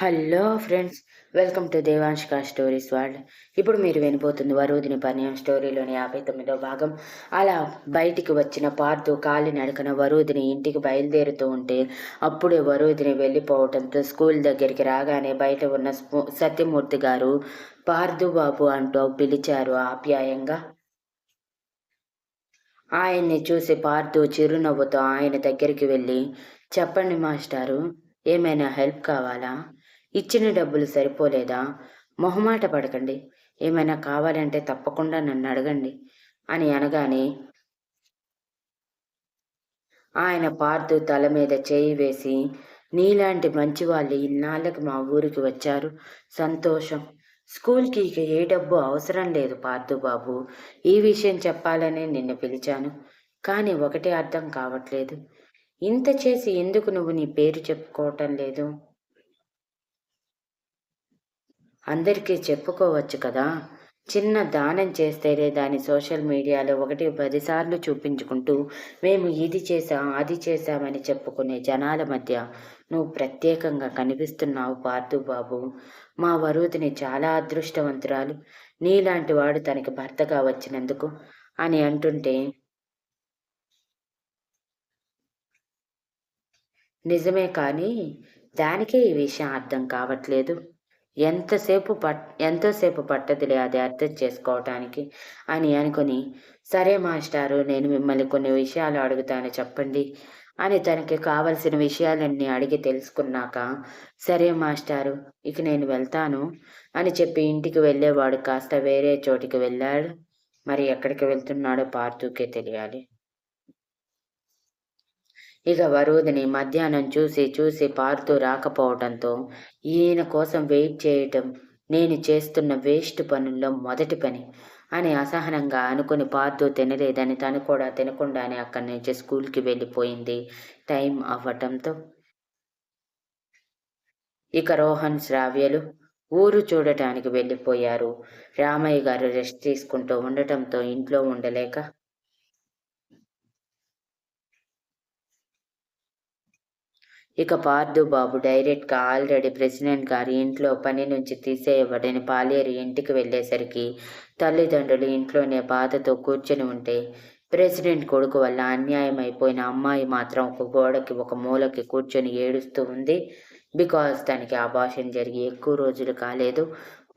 Hello friends welcome to Devanshika stories world. ఇప్పుడు మీరు వినిపోతుంది వరుదిని పనియం స్టోరీలోని యాభై తొమ్మిదో భాగం. అలా బయటికి వచ్చిన పార్థు కాలి నడకన వరుదిని ఇంటికి బయలుదేరుతూ ఉంటే అప్పుడే వరుదిని వెళ్ళిపోవడంతో స్కూల్ దగ్గరికి రాగానే బయట ఉన్న సత్యమూర్తి గారు పార్థు బాబు అంటూ పిలిచారు ఆప్యాయంగా. ఆయన్ని చూసి పార్థు చిరునవ్వుతో ఆయన దగ్గరికి వెళ్ళి చెప్పండి మాస్టారు ఏమైనా హెల్ప్ కావాలా? ఇచ్చిన డబ్బులు సరిపోలేదా? మొహమాట పడకండి. ఏమైనా కావాలంటే తప్పకుండా నన్ను అడగండి అని అనగానే ఆయన పార్థు తల మీద చేయి వేసి నీలాంటి మంచి వాళ్ళు ఇన్నాళ్ళకి మా ఊరికి వచ్చారు. సంతోషం. స్కూల్కి ఇక ఏ డబ్బు అవసరం లేదు పార్థు బాబు. ఈ విషయం చెప్పాలని నిన్ను పిలిచాను. కానీ ఒకటే అర్థం కావట్లేదు. ఇంత చేసి ఎందుకు నువ్వు నీ పేరు చెప్పుకోవటం లేదు? అందరికీ చెప్పుకోవచ్చు కదా. చిన్న దానం చేస్తేనే దాని సోషల్ మీడియాలో ఒకటి పదిసార్లు చూపించుకుంటూ మేము ఇది చేసాం అది చేశామని చెప్పుకునే జనాల మధ్య నువ్వు ప్రత్యేకంగా కనిపిస్తున్నావు పార్థు బాబు. మా వరుదిని చాలా అదృష్టవంతురాలు. నీలాంటి వాడు తనకి భర్తగా వచ్చినందుకు అని అంటుంటే నిజమే కానీ దానికే ఈ విషయం అర్థం కావట్లేదు. ఎంతసేపు పట్ ఎంతోసేపు పట్టదులే అది అర్థం చేసుకోవటానికి? అని అనుకుని సరే మాస్టారు నేను మిమ్మల్ని కొన్ని విషయాలు అడుగుతాను చెప్పండి. అని తనకి కావలసిన విషయాలన్నీ అడిగి తెలుసుకున్నాక సరే మాస్టారు ఇక నేను వెళ్తాను అని చెప్పి ఇంటికి వెళ్ళేవాడు కాస్త వేరే చోటికి వెళ్ళాడు. మరి ఎక్కడికి వెళ్తున్నాడో పార్థుకే తెలియాలి. ఇక వరుదిని మధ్యాహ్నం చూసి చూసి పారుతూ రాకపోవడంతో ఈయన కోసం వెయిట్ చేయటం నేను చేస్తున్న వేస్ట్ పనుల్లో మొదటి పని అని అసహనంగా అనుకుని పార్దు తినలేదని తను కూడా తినకుండానే అక్కడి నుంచి స్కూల్కి వెళ్ళిపోయింది. టైం అవ్వటంతో ఇక రోహన్ శ్రావ్యలు ఊరు చూడటానికి వెళ్ళిపోయారు. రామయ్య గారు రెస్ట్ తీసుకుంటూ ఉండటంతో ఇంట్లో ఉండలేక ఇక పార్దు బాబు డైరెక్ట్గా ఆల్రెడీ ప్రెసిడెంట్ గారి ఇంట్లో పని నుంచి తీసేయబడిన పాలేరు ఇంటికి వెళ్ళేసరికి తల్లిదండ్రులు ఇంట్లోనే బాధతో కూర్చొని ఉంటే ప్రెసిడెంట్ కొడుకు వల్ల అన్యాయం అయిపోయిన అమ్మాయి మాత్రం ఒక గోడకి ఒక మూలకి కూర్చొని ఏడుస్తూ ఉంది. బికాజ్ తనకి భాషం జరిగి ఎక్కువ రోజులు కాలేదు.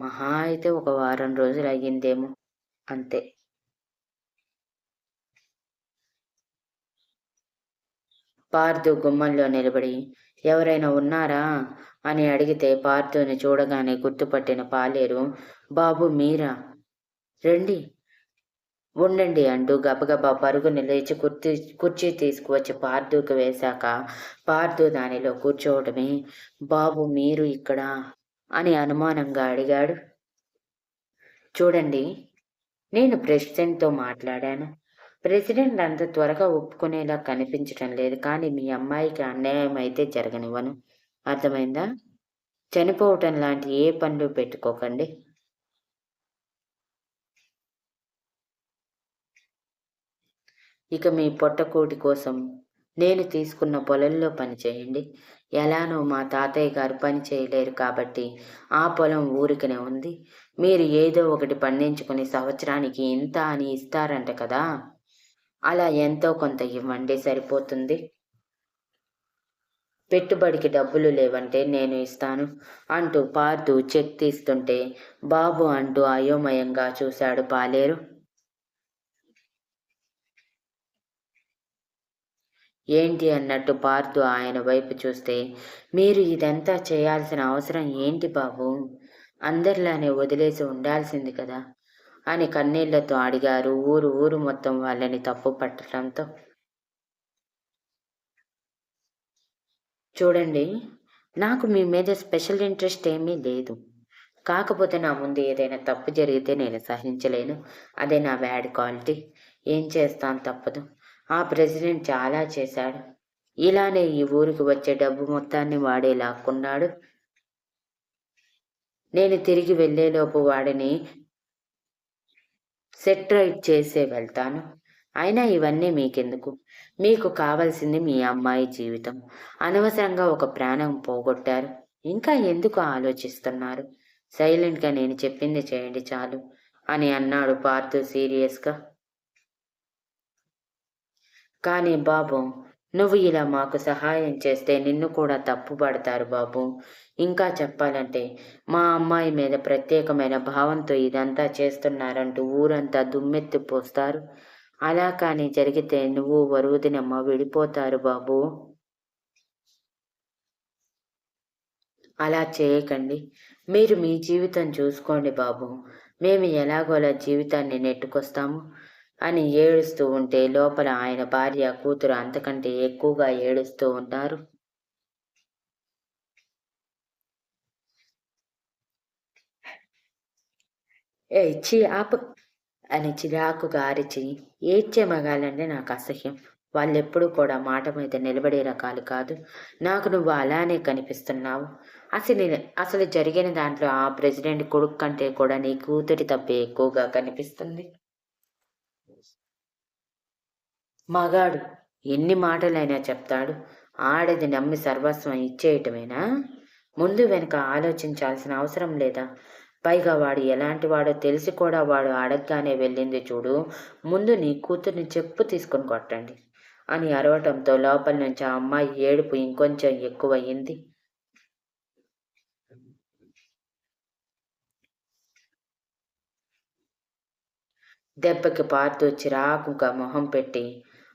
మహా అయితే ఒక వారం రోజులు అయ్యిందేమో. అంతే. పార్థు గుమ్మంలో నిలబడి ఎవరైనా ఉన్నారా? అని అడిగితే పార్థుని చూడగానే గుర్తుపట్టిన పాలేరు బాబు మీరా? రండి ఉండండి అంటూ గబగబా పరుగుని లేచి కుర్చీ కుర్చీ తీసుకువచ్చి పార్థుకు వేశాక పార్థు దానిలో కూర్చోవడమే బాబు మీరు ఇక్కడ అని అనుమానంగా అడిగాడు. చూడండి నేను ప్రెసిడెంట్తో మాట్లాడాను. ప్రెసిడెంట్ అంత త్వరగా ఒప్పుకునేలా కనిపించటం లేదు. కానీ మీ అమ్మాయికి అన్యాయం అయితే జరగనివ్వను. అర్థమైందా? చనిపోవటం లాంటి ఏ పనులు పెట్టుకోకండి. ఇక మీ పొట్టకోటి కోసం నేను తీసుకున్న పొలంలో పని చేయండి. ఎలానో మా తాతయ్య గారు పని చేయలేరు కాబట్టి ఆ పొలం ఊరికనే ఉంది. మీరు ఏదో ఒకటి పండించుకుని సంవత్సరానికి ఇంత అని ఇస్తారంట కదా? అలా ఎంతో కొంత ఇవ్వండి సరిపోతుంది. పెట్టుబడికి డబ్బులు లేవంటే నేను ఇస్తాను అంటూ పార్థు చెక్ తీస్తుంటే బాబు అంటూ అయోమయంగా చూశాడు పాలేరు. ఏంటి అన్నట్టు పార్థు ఆయన వైపు చూస్తే మీరు ఇదంతా చేయాల్సిన అవసరం ఏంటి బాబు? అందరిలానే వదిలేసి ఉండాల్సింది కదా. అని కన్నీళ్ళతో అడిగారు. ఊరు ఊరు మొత్తం వాళ్ళని తప్పు పట్టడంతో. చూడండి నాకు మీ మీద స్పెషల్ ఇంట్రెస్ట్ ఏమీ లేదు. కాకపోతే నా ముందు ఏదైనా తప్పు జరిగితే నేను సహించలేను. అదే నా బ్యాడ్ క్వాలిటీ. ఏం చేస్తాను తప్పదు. ఆ ప్రెసిడెంట్ చాలా చేశాడు. ఇలానే ఈ ఊరికి వచ్చే డబ్బు మొత్తాన్ని వాడే లాక్కున్నాడు. నేను తిరిగి వెళ్ళేలోపు వాడిని సెట్రైట్ చేసే వెళ్తాను. అయినా ఇవన్నీ మీకెందుకు? మీకు కావాల్సింది మీ అమ్మాయి జీవితం. అనవసరంగా ఒక ప్రాణం పోగొట్టారు. ఇంకా ఎందుకు ఆలోచిస్తున్నారు? సైలెంట్గా నేను చెప్పింది చేయండి చాలు అని అన్నాడు పార్థు సీరియస్గా. కానీ బాబు నువ్వు ఇలా మాకు సహాయం చేస్తే నిన్ను కూడా తప్పుపడతారు బాబు. ఇంకా చెప్పాలంటే మా అమ్మాయి మీద ప్రత్యేకమైన భావంతో ఇదంతా చేస్తున్నారంటూ ఊరంతా దుమ్మెత్తి పోస్తారు. అలా కానీ జరిగితే నువ్వు వరుదినమ్మ విడిపోతారు బాబు. అలా చేయకండి. మీరు మీ జీవితం చూసుకోండి బాబు. మేము ఎలాగోలా జీవితాన్ని నెట్టుకొస్తాము. అని ఏడుస్తూ ఉంటే లోపల ఆయన భార్య కూతురు అంతకంటే ఎక్కువగా ఏడుస్తూ ఉంటారు ఏ చి ఆపు అని చిరాకుగా అరిచి ఏడ్చే మగాలంటే నాకు అసహ్యం. వాళ్ళెప్పుడూ కూడా మాట మీద నిలబడే రకాలు కాదు. నాకు నువ్వు అలానే కనిపిస్తున్నావు. అసలు అసలు జరిగిన దాంట్లో ఆ ప్రెసిడెంట్ కొడుకు కంటే కూడా నీ కూతురి తప్పే ఎక్కువగా కనిపిస్తుంది. మగాడు ఎన్ని మాటలైనా చెప్తాడు. ఆడది నమ్మి సర్వస్వం ఇచ్చేయటమేనా? ముందు వెనుక ఆలోచించాల్సిన అవసరం లేదా? పైగా వాడు ఎలాంటి వాడో తెలిసి కూడా వాడు అడగగానే వెళ్ళింది చూడు. ముందు నీ కూతుర్ని చెప్పు తీసుకొని కొట్టండి అని అరవటంతో లోపల నుంచి ఆ అమ్మాయి ఏడుపు ఇంకొంచెం ఎక్కువయ్యింది. దెబ్బకి పారుతూ చిరాకుగా మొహం పెట్టి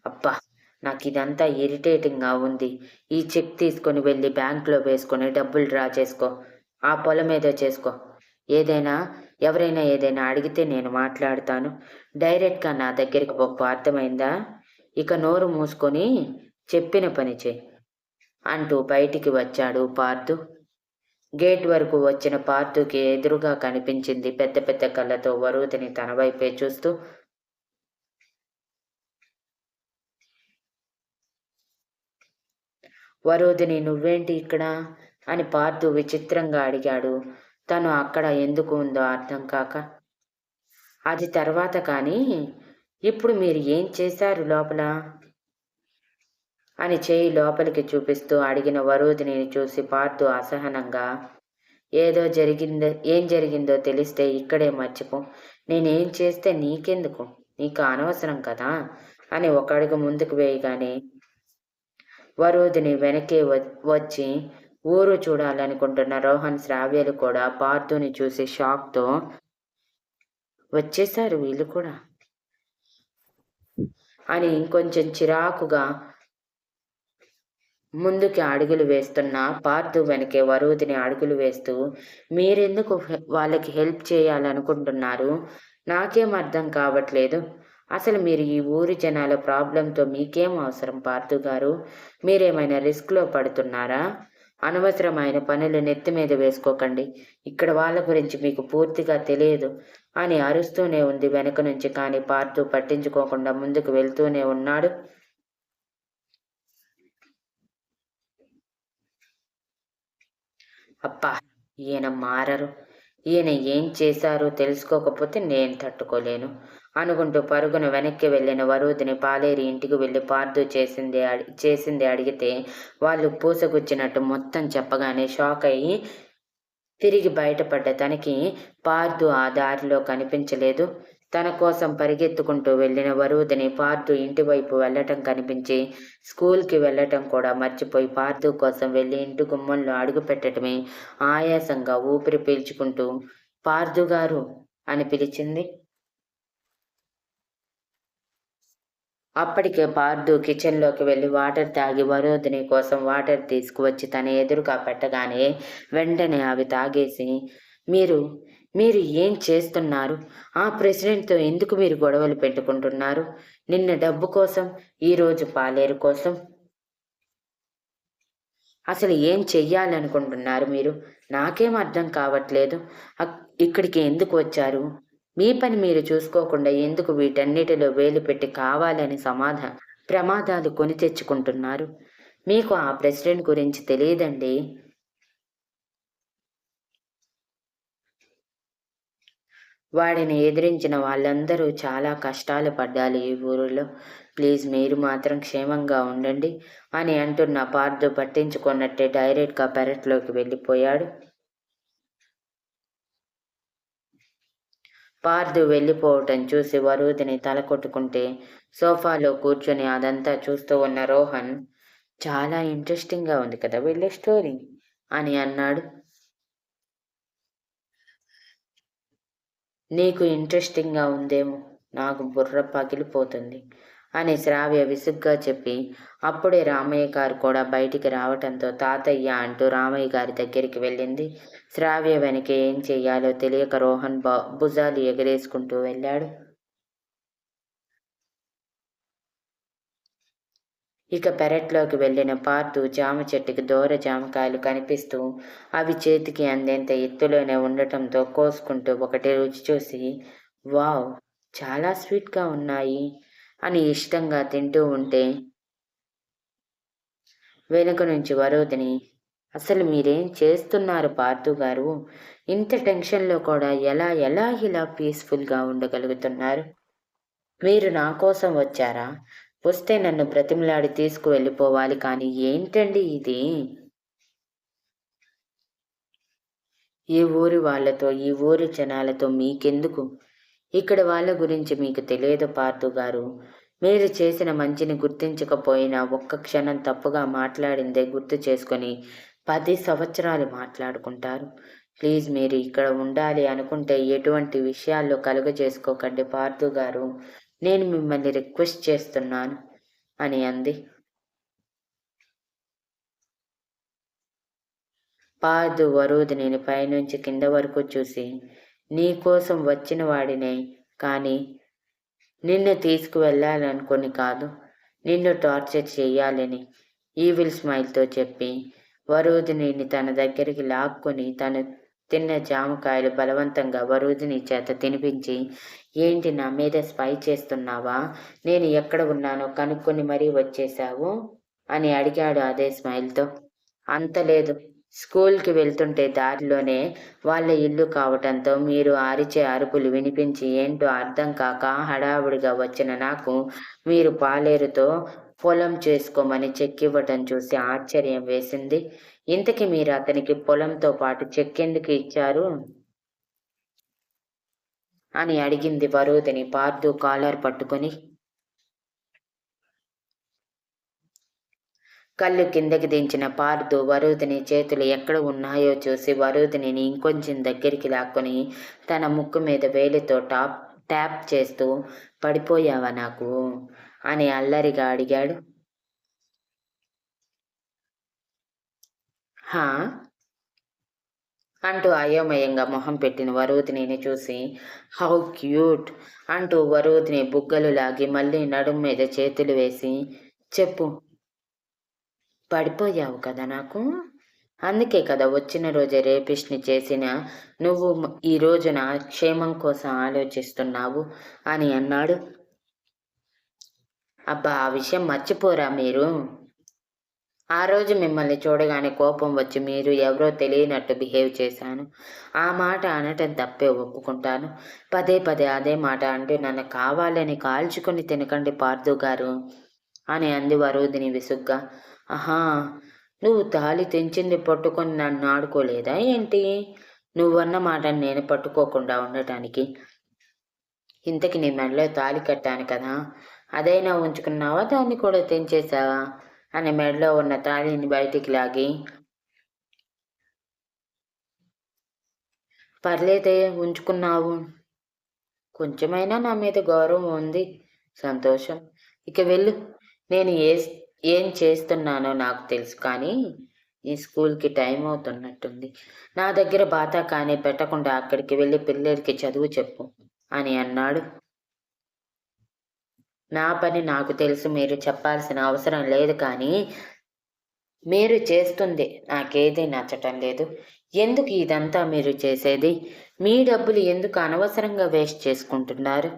అబ్బా నాకు ఇదంతా ఇరిటేటింగ్గా ఉంది. ఈ చెక్ తీసుకొని వెళ్ళి బ్యాంకులో వేసుకొని డబ్బులు డ్రా చేసుకో. ఆ పొలం ఏదో చేసుకో. ఏదైనా ఎవరైనా ఏదైనా అడిగితే నేను మాట్లాడతాను. డైరెక్ట్గా నా దగ్గరికి పప్పు అర్థమైందా? ఇక నోరు మూసుకొని చెప్పిన పని చేయి అంటూ బయటికి వచ్చాడు పార్థు గేట్ వరకు వచ్చిన పార్థుకి ఎదురుగా కనిపించింది పెద్ద పెద్ద కళ్ళతో వరుదిని తన వైపే చూస్తూ వరోధిని నువ్వేంటి ఇక్కడ అని పార్థు విచిత్రంగా అడిగాడు. తను అక్కడ ఎందుకు ఉందో అర్థం కాక. అది తర్వాత కానీ ఇప్పుడు మీరు ఏం చేశారు లోపల అని చేయి లోపలికి చూపిస్తూ అడిగిన వరోధిని చూసి పార్థు అసహనంగా ఏదో జరిగిందో ఏం జరిగిందో తెలిస్తే ఇక్కడే మర్చిపో. నేనేం చేస్తే నీకెందుకు? నీకు అనవసరం కదా అని ఒక అడుగు ముందుకు వేయగానే వరోధిని వెనకే వచ్చి ఊరు చూడాలనుకుంటున్న రోహన్ శ్రావ్యలు కూడా పార్థుని చూసి షాక్తో వచ్చేశారు వీళ్ళు కూడా అని కొంచెం చిరాకుగా ముందుకి అడుగులు వేస్తున్న పార్థు వెనకే వరుదిని అడుగులు వేస్తూ మీరెందుకు వాళ్ళకి హెల్ప్ చేయాలనుకుంటున్నారు? నాకేం అర్థం కావట్లేదు. అసలు మీరు ఈ ఊరి జనాల ప్రాబ్లంతో మీకేం అవసరం పార్థు గారు? మీరేమైనా రిస్క్లో పడుతున్నారా? అనవసరమైన పనులు నెత్తి మీద వేసుకోకండి. ఇక్కడ వాళ్ళ గురించి మీకు పూర్తిగా తెలియదు అని అరుస్తూనే ఉంది వెనక నుంచి కానీ పార్థు పట్టించుకోకుండా ముందుకు వెళ్తూనే ఉన్నాడు. అప్పా ఈయన మారరు. ఈయన ఏం చేశారో తెలుసుకోకపోతే నేను తట్టుకోలేను. అనుకుంటూ పరుగున వెనక్కి వెళ్ళిన వరుదిని పాలేరి ఇంటికి వెళ్ళి పార్దు చేసింది చేసింది అడిగితే వాళ్ళు పూసగుచ్చినట్టు మొత్తం చెప్పగానే షాక్ అయ్యి తిరిగి బయటపడ్డ తనకి పార్దు ఆ దారిలో కనిపించలేదు. తన కోసం పరిగెత్తుకుంటూ వెళ్ళిన వరుదిని పార్థు ఇంటి వైపు వెళ్ళటం కనిపించి స్కూల్కి వెళ్ళటం కూడా మర్చిపోయి పార్థు కోసం వెళ్ళి ఇంటి గుమ్మంలో అడుగు పెట్టడమే ఆయాసంగా ఊపిరి పీల్చుకుంటూ పార్థు గారు అని పిలిచింది. అప్పటికే పార్దు కిచెన్లోకి వెళ్ళి వాటర్ తాగి వరోధిని కోసం వాటర్ తీసుకువచ్చి తన ఎదురుగా పెట్టగానే వెంటనే అవి తాగేసి మీరు మీరు ఏం చేస్తున్నారు? ఆ ప్రెసిడెంట్తో ఎందుకు మీరు గొడవలు పెట్టుకుంటున్నారు? నిన్న డబ్బు కోసం ఈరోజు పాలేరు కోసం. అసలు ఏం చెయ్యాలనుకుంటున్నారు మీరు? నాకేం అర్థం కావట్లేదు. ఇక్కడికి ఎందుకు వచ్చారు? మీ పని మీరు చూసుకోకుండా ఎందుకు వీటన్నిటిలో వేలు పెట్టి కావాలని సమాధాన ప్రమాదాలు కొని తెచ్చుకుంటున్నారు? మీకు ఆ ప్రెసిడెంట్ గురించి తెలియదండి. వాడిని ఎదిరించిన వాళ్ళందరూ చాలా కష్టాలు పడ్డాలి ఈ ఊరిలో. ప్లీజ్ మీరు మాత్రం క్షేమంగా ఉండండి అని అంటున్న పార్థు పట్టించుకున్నట్టే డైరెక్ట్గా పెరట్లోకి వెళ్ళిపోయాడు. పార్థు వెళ్ళిపోవటం చూసి వరుదిని తల కొట్టుకుంటే సోఫాలో కూర్చొని అదంతా చూస్తూ ఉన్న రోహన్ చాలా ఇంట్రెస్టింగ్గా ఉంది కదా వెళ్ళే స్టోరీ అని అన్నాడు. నీకు ఇంట్రెస్టింగ్గా ఉందేమో నాకు బుర్ర పగిలిపోతుంది అని శ్రావ్య విసుగ్గా చెప్పి అప్పుడే రామయ్య గారు కూడా బయటికి రావటంతో తాతయ్య అంటూ రామయ్య గారి దగ్గరికి వెళ్ళింది. శ్రావ్య వెనక ఏం చేయాలో తెలియక రోహన్ భుజాలు ఎగరేసుకుంటూ వెళ్ళాడు. ఇక పెరట్లోకి వెళ్ళిన పార్తు జామ చెట్టుకి దూర జామకాయలు కనిపిస్తూ అవి చేతికి అందేంత ఎత్తులోనే ఉండటంతో కోసుకుంటూ ఒకటి రుచి చూసి వావ్ చాలా స్వీట్గా ఉన్నాయి అని ఇష్టంగా తింటూ ఉంటే వెనుక నుంచి వరోధిని అసలు మీరేం చేస్తున్నారు పార్థు గారు? ఇంత టెన్షన్లో కూడా ఎలా ఎలా ఇలా పీస్ఫుల్గా ఉండగలుగుతున్నారు? మీరు నా కోసం వచ్చారా? వస్తే నన్ను బ్రతిమలాడి తీసుకువెళ్ళిపోవాలి కానీ ఏంటండి ఇది? ఈ ఊరి వాళ్ళతో ఈ ఊరి జనాలతో మీకెందుకు? ఇక్కడ వాళ్ళ గురించి మీకు తెలియదు పార్థు గారు. మీరు చేసిన మంచిని గుర్తించకపోయినా ఒక్క క్షణం తప్పుగా మాట్లాడిందే గుర్తు చేసుకొని పది సంవత్సరాలు మాట్లాడుకుంటారు. ప్లీజ్ మీరు ఇక్కడ ఉండాలి అనుకుంటే ఎటువంటి విషయాల్లో కలుగ చేసుకోకండి పార్థు గారు. నేను మిమ్మల్ని రిక్వెస్ట్ చేస్తున్నాను అని అంది. పార్థు వరుదిని పైనుంచి కింద వరకు చూసి నీకోసం వచ్చిన వాడినే కానీ నిన్ను తీసుకువెళ్ళాలనుకొని కాదు నిన్ను టార్చర్ చేయాలని ఈవిల్ స్మైల్తో చెప్పి వరూధిని తన దగ్గరికి లాక్కొని తను తిన్న జామకాయలు బలవంతంగా వరూధిని చేత తినిపించి ఏంటి నా మీద స్పై చేస్తున్నావా? నేను ఎక్కడ ఉన్నానో కనుక్కొని మరీ వచ్చేశావు? అని అడిగాడు అదే స్మైల్తో. అంత లేదు. స్కూల్కి వెళ్తుంటే దారిలోనే వాళ్ళ ఇల్లు కావటంతో మీరు ఆరిచే అరుపులు వినిపించి ఏంటో అర్థం కాక హడావుడిగా వచ్చిన నాకు మీరు పాలేరుతో పొలం చేసుకోమని చెక్కివ్వటం చూసి ఆశ్చర్యం వేసింది. ఇంతకి మీరు అతనికి పొలంతో పాటు చెక్కెందుకు ఇచ్చారు? అని అడిగింది వరుదని పార్దు కాలర్ పట్టుకొని. కళ్ళు కిందకి దించిన పార్దు వరుదిని చేతులు ఎక్కడ ఉన్నాయో చూసి వరుదిని ఇంకొంచెం దగ్గరికి లాక్కొని తన ముక్కు మీద వేలితో టాప్ ట్యాప్ చేస్తూ పడిపోయావా నాకు? అని అల్లరిగా అడిగాడు. హా? అంటూ అయోమయంగా మొహం పెట్టిన వరుదిని చూసి హౌ క్యూట్! అంటూ వరుదిని బుగ్గలు లాగి మళ్ళీ నడుము మీద చేతులు వేసి చెప్పు. పడిపోయావు కదా నాకు? అందుకే కదా వచ్చిన రోజే రేపిష్ని చేసిన నువ్వు ఈ రోజున క్షేమం కోసం ఆలోచిస్తున్నావు అని అన్నాడు. అబ్బా ఆ విషయం మర్చిపోరా మీరు? ఆ రోజు మిమ్మల్ని చూడగానే కోపం వచ్చి మీరు ఎవరో తెలియనట్టు బిహేవ్ చేశాను. ఆ మాట అనటం తప్పే ఒప్పుకుంటాను. పదే పదే అదే మాట అంటే నన్ను కావాలని కాల్చుకొని తినకండి పార్థు గారు అని అంది వరుదిని విసుగ్గా. ఆహా నువ్వు తాళి తెంచింది పట్టుకొని నన్ను ఆడుకోలేదా ఏంటి? నువ్వన్న మాట నేను పట్టుకోకుండా ఉండటానికి. ఇంతకి నీ మెడలో తాళి కట్టాను కదా. అదైనా ఉంచుకున్నావా? దాన్ని కూడా తెంచేసావా అని మెడలో ఉన్న తాళిని బయటికి లాగి. పర్లేదే ఉంచుకున్నావు. కొంచెమైనా నా మీద గౌరవం ఉంది. సంతోషం. ఇక వెళ్ళు. నేను ఏ ఏం చేస్తున్నానో నాకు తెలుసు కానీ ఈ స్కూల్కి టైం అవుతున్నట్టుంది. నా దగ్గర బాత కానీ పెట్టకుండా అక్కడికి వెళ్ళి పిల్లలకి చదువు చెప్పు అని అన్నాడు. నా పని నాకు తెలుసు మీరు చెప్పాల్సిన అవసరం లేదు కానీ మీరు చేస్తుంది. నాకేది నచ్చటం లేదు. ఎందుకు ఇదంతా మీరు చేసేది? మీ డబ్బులు ఎందుకు అనవసరంగా వేస్ట్ చేసుకుంటున్నారు?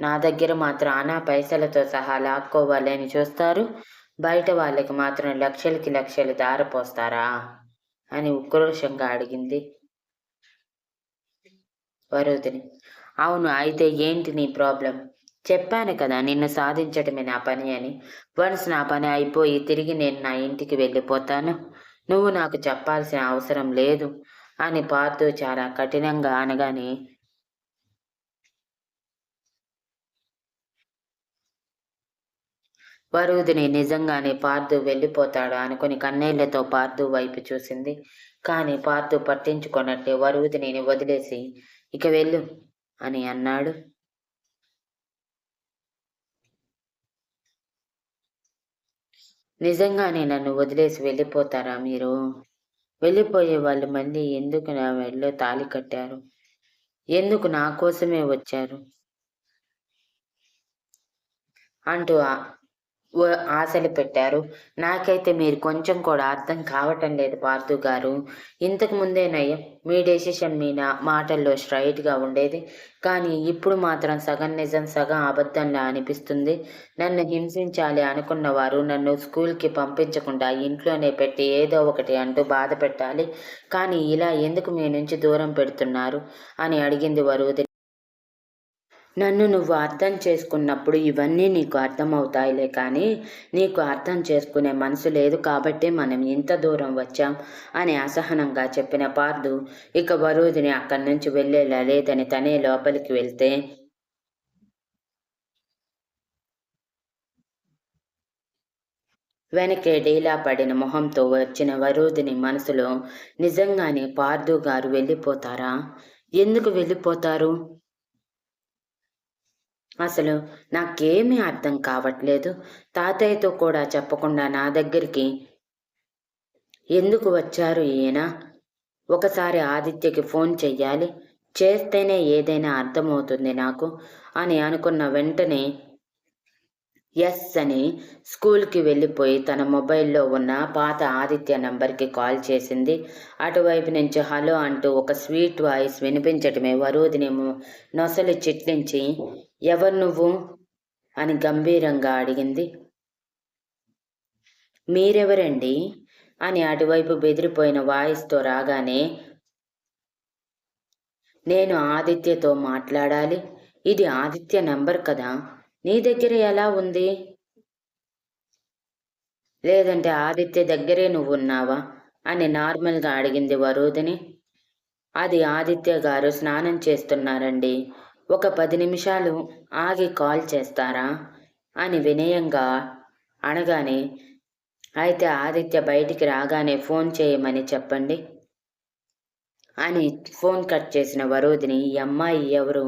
నా దగ్గర మాత్రం ఆనా పైసలతో సహా లాక్కోవాలని చూస్తారు. బయట వాళ్ళకి మాత్రం లక్షలకి లక్షలు దారపోస్తారా? అని ఉక్రోషంగా అడిగింది వరుదిని. అవును అయితే ఏంటి నీ ప్రాబ్లం? చెప్పాను కదా నిన్ను సాధించటమే నా పని అని. వన్స్ నా పని అయిపోయి తిరిగి నేను నా ఇంటికి వెళ్ళిపోతాను. నువ్వు నాకు చెప్పాల్సిన అవసరం లేదు అని పార్థు చాలా కఠినంగా అనగానే వరుదిని నిజంగానే పార్థు వెళ్ళిపోతాడు అనుకుని కన్నీళ్ళతో పార్థు వైపు చూసింది. కానీ పార్థు పట్టించుకున్నట్టే వరుదిని వదిలేసి ఇక వెళ్ళు అని అన్నాడు. నిజంగానే నన్ను వదిలేసి వెళ్ళిపోతారా మీరు? వెళ్ళిపోయే వాళ్ళు మళ్ళీ ఎందుకు నా మెడలో తాళి కట్టారు? ఎందుకు నా కోసమే వచ్చారు? అంటూ ఆశలు పెట్టారు. నాకైతే మీరు కొంచెం కూడా అర్థం కావటం లేదు పార్థు గారు. ఇంతకు ముందేనయ్య మీ డెసిషన్ మీ నా మాటల్లో స్ట్రైట్గా ఉండేది. కానీ ఇప్పుడు మాత్రం సగం నిజం సగం అబద్ధంలా అనిపిస్తుంది. నన్ను హింసించాలి అనుకున్న వారు నన్ను స్కూల్కి పంపించకుండా ఇంట్లోనే పెట్టి ఏదో ఒకటి అంటూ బాధ పెట్టాలి. కానీ ఇలా ఎందుకు మీ నుంచి దూరం పెడుతున్నారు? అని అడిగింది వరుది నన్ను నువ్వు అర్థం చేసుకున్నప్పుడు ఇవన్నీ నీకు అర్థమవుతాయిలే కానీ నీకు అర్థం చేసుకునే మనసు లేదు కాబట్టి మనం ఇంత దూరం వచ్చాం అని అసహనంగా చెప్పిన పార్దు ఇక వరుదిని అక్కడి నుంచి వెళ్ళేలా లేదని తనే లోపలికి వెళ్తే వెనకే డీలా పడిన మొహంతో వచ్చిన వరుదిని మనసులో నిజంగానే పార్దు గారు వెళ్ళిపోతారా? ఎందుకు వెళ్ళిపోతారు? అసలు నాకేమీ అర్థం కావట్లేదు. తాతయ్యతో కూడా చెప్పకుండా నా దగ్గరికి ఎందుకు వచ్చారు ఈయన? ఒకసారి ఆదిత్యకి ఫోన్ చెయ్యాలి. చేస్తేనే ఏదైనా అర్థమవుతుంది నాకు అని అనుకున్న వెంటనే ఎస్ అని స్కూల్కి వెళ్ళిపోయి తన మొబైల్లో ఉన్న పాత ఆదిత్య నంబర్కి కాల్ చేసింది. అటువైపు నుంచి హలో అంటూ ఒక స్వీట్ వాయిస్ వినిపించటమే వరుదిని నొసలు చిట్లించి ఎవరు నువ్వు? అని గంభీరంగా అడిగింది. మీరెవరండి? అని అటువైపు బెదిరిపోయిన వాయిస్తో రాగానే నేను ఆదిత్యతో మాట్లాడాలి. ఇది ఆదిత్య నెంబర్ కదా. నీ దగ్గర ఎలా ఉంది? లేదంటే ఆదిత్య దగ్గరే నువ్వు ఉన్నావా అని నార్మల్గా అడిగింది వరుదిని. అది ఆదిత్య గారు స్నానం చేస్తున్నారండి. ఒక పది నిమిషాలు ఆగి కాల్ చేస్తారా? అని వినయంగా అనగానే అయితే ఆదిత్య బయటికి రాగానే ఫోన్ చేయమని చెప్పండి అని ఫోన్ కట్ చేసిన వరోధిని ఈ అమ్మాయి ఎవరు?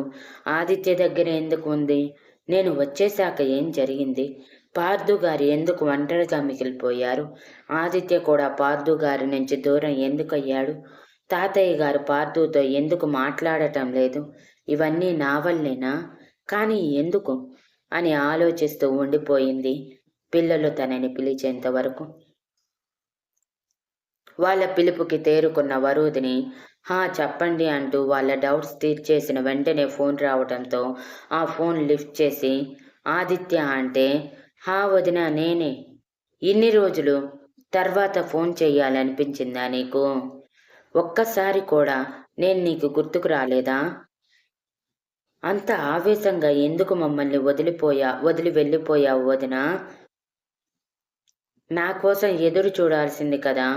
ఆదిత్య దగ్గర ఎందుకు ఉంది? నేను వచ్చేశాక ఏం జరిగింది? పార్థు గారు ఎందుకు ఒంటరిగా మిగిలిపోయారు? ఆదిత్య కూడా పార్థు గారి నుంచి దూరం ఎందుకు అయ్యాడు? తాతయ్య గారు పార్థుతో ఎందుకు మాట్లాడటం లేదు? ఇవన్నీ నా వల్లేనా? కానీ ఎందుకు? అని ఆలోచిస్తూ ఉండిపోయింది పిల్లలు తనని పిలిచేంత వరకు. వాళ్ళ పిలుపుకి తేరుకున్న వరుదిని హా చెప్పండి అంటూ వాళ్ళ డౌట్స్ తీర్చేసిన వెంటనే ఫోన్ రావడంతో ఆ ఫోన్ లిఫ్ట్ చేసి ఆదిత్య అంటే హా వదిన నేనే. ఇన్ని రోజులు తర్వాత ఫోన్ చెయ్యాలనిపించిందా నీకు? ఒక్కసారి కూడా నేను నీకు గుర్తుకు రాలేదా? అంత ఆవేశంగా ఎందుకు మమ్మల్ని వదిలిపోయా వదిలి వెళ్ళిపోయావు వదిన? నా కోసం ఎదురు చూడాల్సింది కదా?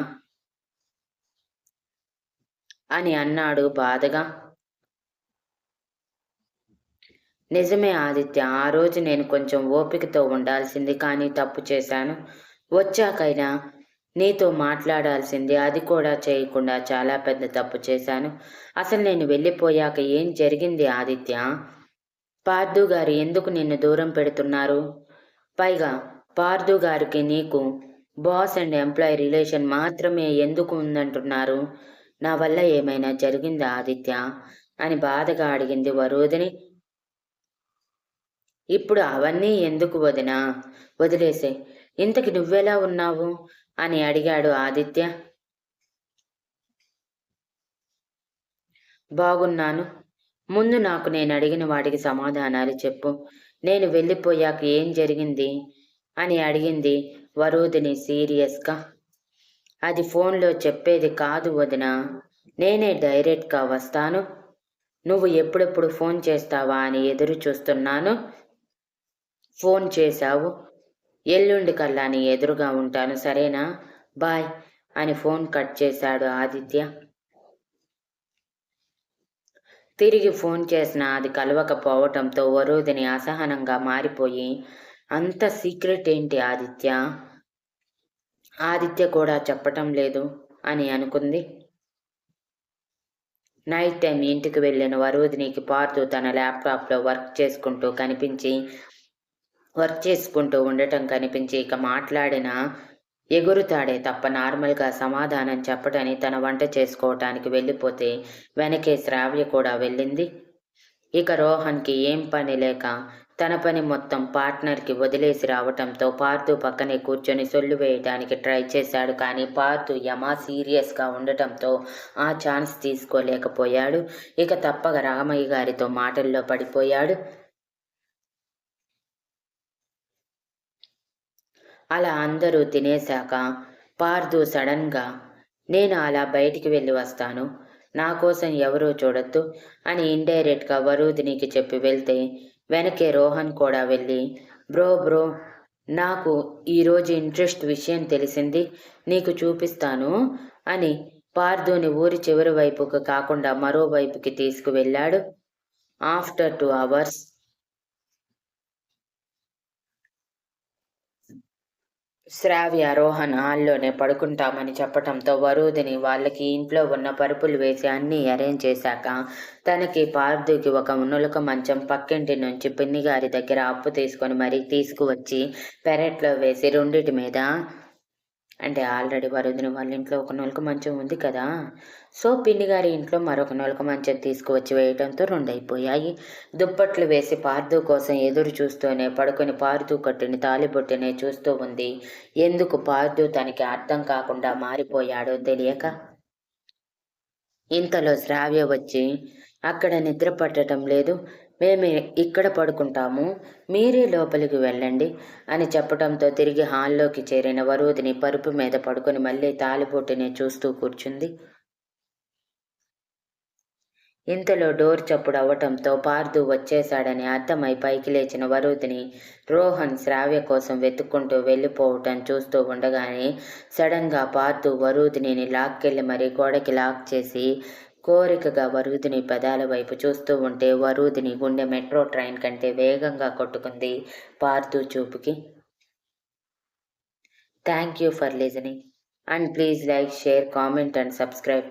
అని అన్నాడు బాధగా. నిజమే ఆదిత్య ఆ రోజు నేను కొంచెం ఓపికతో ఉండాల్సింది కానీ తప్పు చేశాను. వచ్చాకైనా నీతో మాట్లాడాల్సింది. అది కూడా చేయకుండా చాలా పెద్ద తప్పు చేశాను. అసలు నేను వెళ్ళిపోయాక ఏం జరిగింది ఆదిత్య? పార్థు గారు ఎందుకు నిన్ను దూరం పెడుతున్నారు? పైగా పార్థు గారికి నీకు బాస్ అండ్ ఎంప్లాయ్ రిలేషన్ మాత్రమే ఎందుకు ఉందంటున్నారు? నా వల్ల ఏమైనా జరిగిందా ఆదిత్య? అని బాధగా అడిగింది వరోధిని ఇప్పుడు అవన్నీ ఎందుకు వదినా? వదిలేసే. ఇంతకి నువ్వెలా ఉన్నావు? అని అడిగాడు ఆదిత్య. బాగున్నాను. ముందు నాకు నేను అడిగిన వాటికి సమాధానాలు చెప్పు. నేను వెళ్ళిపోయాక ఏం జరిగింది? అని అడిగింది వరుదిని సీరియస్గా. అది ఫోన్లో చెప్పేది కాదు వదిన. నేనే డైరెక్ట్గా వస్తాను. నువ్వు ఎప్పుడెప్పుడు ఫోన్ చేస్తావా అని ఎదురు చూస్తున్నాను. ఫోన్ చేశావు. ఎల్లుండి కల్లా నీ ఎదురుగా ఉంటాను సరేనా? బాయ్ అని ఫోన్ కట్ చేశాడు ఆదిత్య. తిరిగి ఫోన్ చేసినా అది కలవకపోవటంతో వరోధిని అసహనంగా మారిపోయి అంత సీక్రెట్ ఏంటి ఆదిత్య? ఆదిత్య కూడా చెప్పటం లేదు అని అనుకుంది. నైట్ టైం ఇంటికి వెళ్ళిన వరోధినికి పార్దు తన ల్యాప్టాప్లో వర్క్ చేసుకుంటూ కనిపించి వర్క్ చేసుకుంటూ ఉండటం కనిపించి ఇక మాట్లాడిన ఎగురుతాడే తప్ప నార్మల్గా సమాధానం చెప్పటని తన వంట చేసుకోవటానికి వెళ్ళిపోతే వెనకే శ్రావ్య కూడా వెళ్ళింది. ఇక రోహన్కి ఏం పని లేక తన పని మొత్తం పార్ట్నర్కి వదిలేసి రావటంతో పార్థు పక్కనే కూర్చొని సొల్లు వేయడానికి ట్రై చేశాడు కానీ పార్థు యమా సీరియస్గా ఉండటంతో ఆ ఛాన్స్ తీసుకోలేకపోయాడు. ఇక తప్పక రామయ్య గారితో మాటల్లో పడిపోయాడు. అలా అందరూ తినేశాక పార్థు సడన్గా నేను అలా బయటికి వెళ్ళి వస్తాను. నా కోసం ఎవరూ చూడొద్దు అని ఇండైరెక్ట్గా వరూదినికి చెప్పి వెళ్తే వెనకే రోహన్ కూడా వెళ్ళి బ్రో బ్రో నాకు ఈరోజు ఇంట్రెస్ట్ విషయం తెలిసింది. నీకు చూపిస్తాను అని పార్థుని ఊరి చివరి వైపుకు కాకుండా మరోవైపుకి తీసుకువెళ్ళాడు. After two hours Shravya Rohan హాల్లోనే పడుకుంటామని చెప్పటంతో వరుదిని వాళ్ళకి ఇంట్లో ఉన్న పరుపులు వేసి అన్నీ అరేంజ్ చేశాక తనకి పార్థుకి ఒక నులక మంచం పక్కింటి నుంచి పిన్నిగారి దగ్గర అప్పు తీసుకొని మరీ తీసుకువచ్చి పెరట్లో వేసి రెండిటి మీద అంటే ఆల్రెడీ వరుదిన వాళ్ళ ఇంట్లో ఒక నొలక మంచం ఉంది కదా. సో పిన్ని గారి ఇంట్లో మరొక నొలక మంచం తీసుకువచ్చి వేయడంతో రెండు అయిపోయాయి దుప్పట్లు వేసి పార్దు కోసం ఎదురు చూస్తూనే పడుకొని పార్దు కట్టుని తాలిబొట్టునే చూస్తూ ఉంది. ఎందుకు పార్దు తనకి అర్థం కాకుండా మారిపోయాడో తెలియక? ఇంతలో శ్రావ్య వచ్చి అక్కడ నిద్ర పట్టడం లేదు. మేము ఇక్కడ పడుకుంటాము మీరే లోపలికి వెళ్ళండి అని చెప్పడంతో తిరిగి హాల్లోకి చేరిన వరుదిని పరుపు మీద పడుకొని మళ్ళీ తాలిబొట్టుని చూస్తూ కూర్చుంది. ఇంతలో డోర్ చప్పుడు అవ్వటంతో పార్దు వచ్చేశాడని అర్థమై పైకి లేచిన వరుదిని రోహన్ శ్రావ్య కోసం వెతుక్కుంటూ వెళ్ళిపోవటం చూస్తూ ఉండగానే సడన్గా పార్దు వరుదిని లాక్కెళ్ళి మరీ గోడకి లాక్ చేసి కోరికగా వరుదిని పదాల వైపు చూస్తూ ఉంటే వరుదిని గుండె మెట్రో ట్రైన్ కంటే వేగంగా కొట్టుకుంది Parthu చూపుకి. Thank you for listening and please like share comment and subscribe